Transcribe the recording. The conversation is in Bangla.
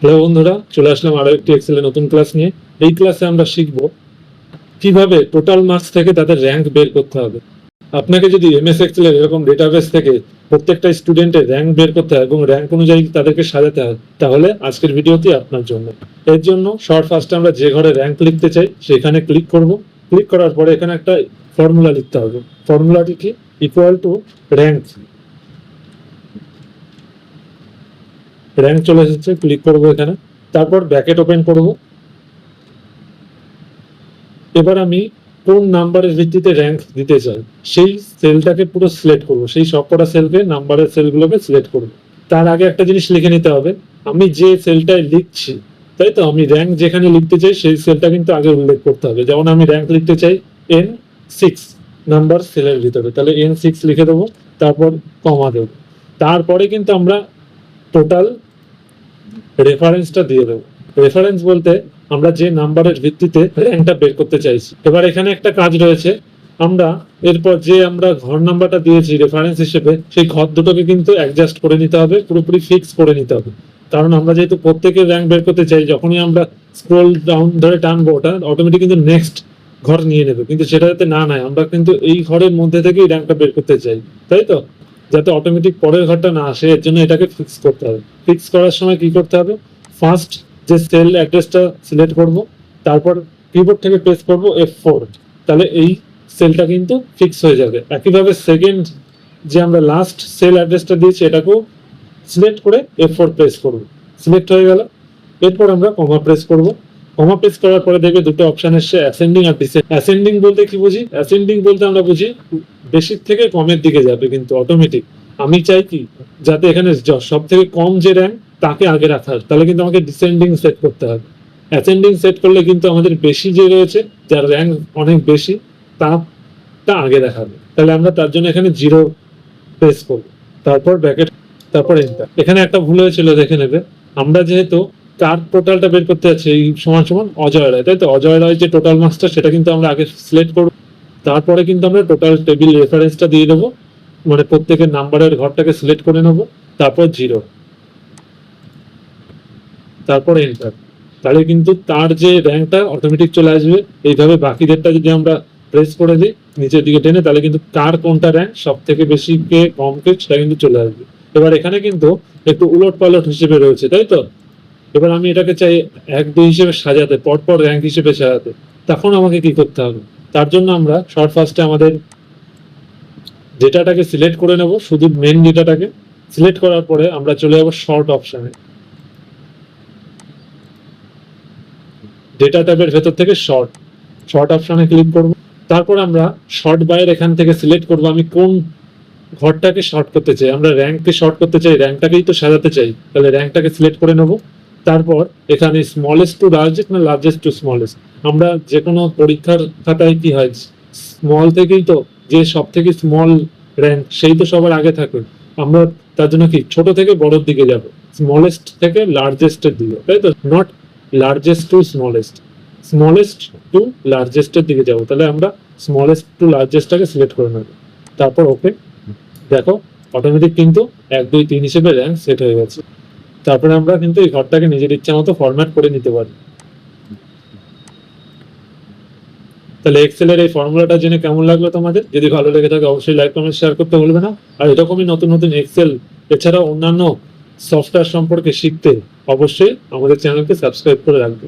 হ্যালো বন্ধুরা, চলে আসলাম আরও একটি এক্সেলের নতুন ক্লাস নিয়ে। এই ক্লাসে আমরা শিখব কীভাবে টোটাল মার্কস থেকে তাদের র্যাঙ্ক বের করতে হবে। আপনাকে যদি এম এস এক্সেলের এরকম ডেটাবেস থেকে প্রত্যেকটা স্টুডেন্টের র্যাঙ্ক বের করতে হয় এবং র্যাঙ্ক অনুযায়ী তাদেরকে সাজাতে হয়, তাহলে আজকের ভিডিওটি আপনার জন্য। এর জন্য শর্ট ফার্স্টে আমরা যে ঘরে র্যাঙ্ক লিখতে চাই, সেখানে ক্লিক করব। ক্লিক করার পরে এখানে একটা ফর্মুলা লিখতে হবে। ফর্মুলাটি কি? ইকুয়াল টু র্যাঙ্ক র্যাঙ্ক চলে এসেছে ক্লিক করব এখানে। তারপর ব্র্যাকেট ওপেন করব। এবার আমি কোন নাম্বারের ভিত্তিতে র্যাঙ্ক দিতে চাই? সেই সেলটাকে পুরো সিলেক্ট করব। সেই সবকটা সেলকে নাম্বারের সেলগুলোকে সিলেক্ট করব। তার আগে একটা জিনিস লিখে নিতে হবে। আমি যে সেলটায় লিখছি, তাই তো? আমি র্যাঙ্ক যেখানে লিখতে চাই, সেই সেলটা কিন্তু আগে উল্লেখ করতে হবে। যেমন আমি র্যাঙ্ক লিখতে চাই এন সিক্স নাম্বার সেলের ভিতরে। তাহলে এন সিক্স লিখে দেবো, তারপর কমা দেবো। তারপরে কিন্তু আমরা টোটাল রেফারেন্সটা দিয়ে দেবো। রেফারেন্স বলতে আমরা যে নাম্বারের ভিত্তিতে র্যাঙ্কটা বের করতে চাইছি। এবার এখানে একটা কাজ রয়েছে। আমরা এরপর যে আমরা ঘর নাম্বারটা দিয়েছি রেফারেন্স হিসেবে, সেই ঘর দুটোকে কিন্তু অ্যাডজাস্ট করে নিতে হবে, পুরোপুরি ফিক্স করে নিতে হবে। কারণ আমরা যেহেতু প্রত্যেকের র্যাঙ্ক বের করতে চাই, যখনই আমরা স্ক্রোল ডাউন ধরে টানবো, ওটা অটোমেটিক কিন্তু নেক্সট ঘর নিয়ে নেবে। কিন্তু সেটা যাতে না নেয়, আমরা কিন্তু এই ঘরের মধ্যে থেকেই র্যাঙ্কটা বের করতে চাই। তাই তো? যাতে অটোমেটিক পরের ঘরটা না আসে, এর জন্য এটাকে ফিক্স করতে হবে। ফিক্স করার সময় কি করতে হবে? ফার্স্ট যে সেল অ্যাড্রেসটা সিলেক্ট করব, তারপর কিবোর্ড থেকে প্রেস করব এফ ফোর তাহলে এই সেলটা কিন্তু ফিক্স হয়ে যাবে। একইভাবে সেকেন্ড যে আমরা লাস্ট সেল অ্যাড্রেসটা দিয়েছি, এটাকেও সিলেক্ট করে এফ ফোর প্রেস করব। সিলেক্ট হয়ে গেল। এরপর আমরা কমা প্রেস করব। কমা প্রেস করার পরে দেখবে দুটো অপশন এসছে অ্যাসেন্ডিং আর ডিসেন্ডিং অ্যাসেন্ডিং বলতে কি বুঝি? অ্যাসেন্ডিং বলতে আমরা বুঝি, বেশির থেকে কমের দিকে যাবে কিন্তু অটোমেটিক আমি চাই কি, যাতে এখানে সব থেকে কম যে র্যাঙ্ক তাকে আগে রাখার তাহলে কিন্তু আমাকে ডিসেন্ডিং সেট করতে হবে। অ্যাসেন্ডিং সেট করলে কিন্তু আমাদের বেশি যে রয়েছে, যার র্যাঙ্ক অনেক বেশি তা আগে দেখাবে তাহলে আমরা তার জন্য এখানে জিরো প্রেস করব। তারপর ব্র্যাকেট তারপর এখানে একটা ভুল হয়েছিল, দেখে নেবে। আমরা যেহেতু কার টোটালটা বের করতে যাচ্ছি এই সমান সমান অজয় রায়, তাই তো? অজয় রায় যে টোটাল মার্কসটা সেটা কিন্তু আমরা আগে সিলেক্ট করব। তারপরে কিন্তু আমরা টোটাল টেবিল রেফারেন্সটা দিয়ে দেবো। মানে প্রত্যেকের নাম্বারের ঘরটাকে সিলেক্ট করে নেব। তারপর জিরো তারপর এন্টার তাহলে কিন্তু তার যে র্যাঙ্কটা অটোমেটিক চলে আসবে। এইভাবে বাকিদেরটা যদি আমরা প্রেস করে দিই, নিচের দিকে টেনে, তাহলে কিন্তু কার কোনটা র্যাঙ্ক সব থেকে বেশি কে, কম কে, সেটা কিন্তু চলে আসবে। এবার এখানে কিন্তু একটু উলট পালট হিসেবে রয়েছে, তাই তো? এবার আমি এটাকে চাই এক দুই হিসেবে সাজাতে, পরপর র্যাঙ্ক হিসেবে সাজাতে। তখন আমাকে কি করতে হবে? তার জন্য আমরা শর্ট ফার্স্টে আমাদের ডেটাটাকে সিলেক্ট করে নেব, শুধু মেন ডেটাটাকে। সিলেক্ট করার পরে আমরা চলে যাব শর্ট অপশানে ডেটা ট্যাবের ভেতর থেকে শর্ট শর্ট অপশানে ক্লিক করব। তারপর আমরা শর্ট বাইয়ের এখান থেকে সিলেক্ট করব। আমি কোন ঘরটাকে শর্ট করতে চাই? আমরা র্যাঙ্ককে শর্ট করতে চাই র্যাঙ্কটাকেই তো সাজাতে চাই। তাহলে র্যাঙ্কটাকে সিলেক্ট করে নেব। তারপর এখানে স্মলেস্ট টু লার্জেস্ট না লার্জেস্ট টু স্মলেস্ট আমরা যে কোনো পরীক্ষার খাতায় কি হয়? স্মল থেকেই তো, যে সব থেকে স্মল র্যাঙ্ক সেই তো সবার আগে থাকে। আমরা তার জন্য কি, ছোট থেকে বড়র দিকে যাব। স্মলেস্ট থেকে লার্জেস্টের দিকে, তাই তো? Not largest to smallest smallest to লার্জেস্টের দিকে যাব। তাহলে আমরা স্মলেস্ট টু লার্জেস্টটাকে সিলেক্ট করে নেব। তারপর ওকে দেখো অটোমেটিক কিন্তু এক, দুই, তিন হিসেবে র্যাঙ্ক সেট হয়ে গেছে। তারপরে আমরা কিন্তু এই ঘরটাকে নিজের ইচ্ছা মতো ফরম্যাট করে নিতে পারি। তাহলে এক্সেলের এই ফর্মুলাটা জেনে কেমন লাগল তোমাদের? যদি ভালো লেগে থাকে অবশ্যই লাইক কমেন্ট শেয়ার করতে বলবে না। আর এরকমই নতুন নতুন এক্সেল এছাড়া অন্যান্য সফটওয়্যার সম্পর্কে শিখতে অবশ্যই আমাদের চ্যানেলকে সাবস্ক্রাইব করে রাখবে।